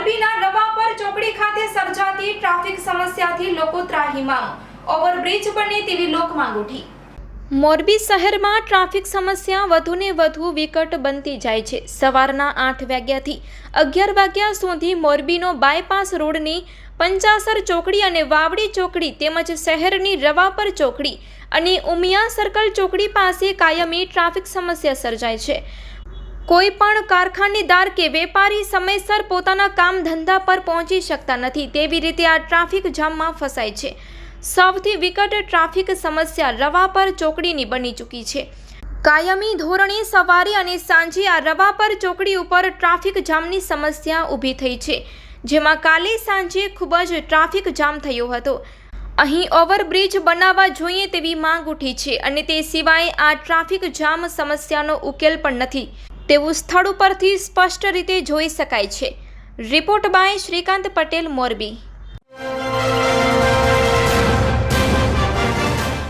મોરબીના રવાપર ચોકડી ખાતે સર્જાતી ટ્રાફિક સમસ્યાથી લોકો ત્રાહીમામ. ઓવરબ્રિજ બને તેવી લોકમાંગ ઉઠી મોરબી શહેરમાં ટ્રાફિક સમસ્યા વધુ ને વધુ વિકટ બનતી જાય છે. સવારના આઠ વાગ્યાથી અગિયાર વાગ્યા સુધી મોરબીનો બાયપાસ રોડની પંચાસર ચોકડી અને વાવડી ચોકડી તેમજ શહેરની રવાપર ચોકડી અને ઉમિયા સર્કલ ચોકડી પાસે કાયમી ટ્રાફિક સમસ્યા સર્જાય છે. કોઈ પણ કારખાનેદાર કે વેપારી સમયસર પોતાના કામ ધંધા પર પહોંચી શકતા નથી. તેવી રીતે આ ટ્રાફિક જામમાં ફસાય છે. સૌથી વિકટ ટ્રાફિક સમસ્યા રવા પર ચોકડીની બની ચૂકી છે. કાયમી ધોરણે સવારે અને સાંજે આ રવા પર ચોકડી ઉપર ટ્રાફિક જામની સમસ્યા ઊભી થઈ છે. જેમાં કાલે સાંજે ખૂબ જ ટ્રાફિક જામ થયો હતો. અહીં ઓવરબ્રિજ બનાવવા જોઈએ તેવી માંગ ઉઠી છે અને તે સિવાય આ ટ્રાફિક જામ સમસ્યાનો ઉકેલ પણ નથી. તેવું સ્થળ ઉપરથી સ્પષ્ટ રીતે જોઈ શકાય છે. Report by Shrikant Patel Morbi.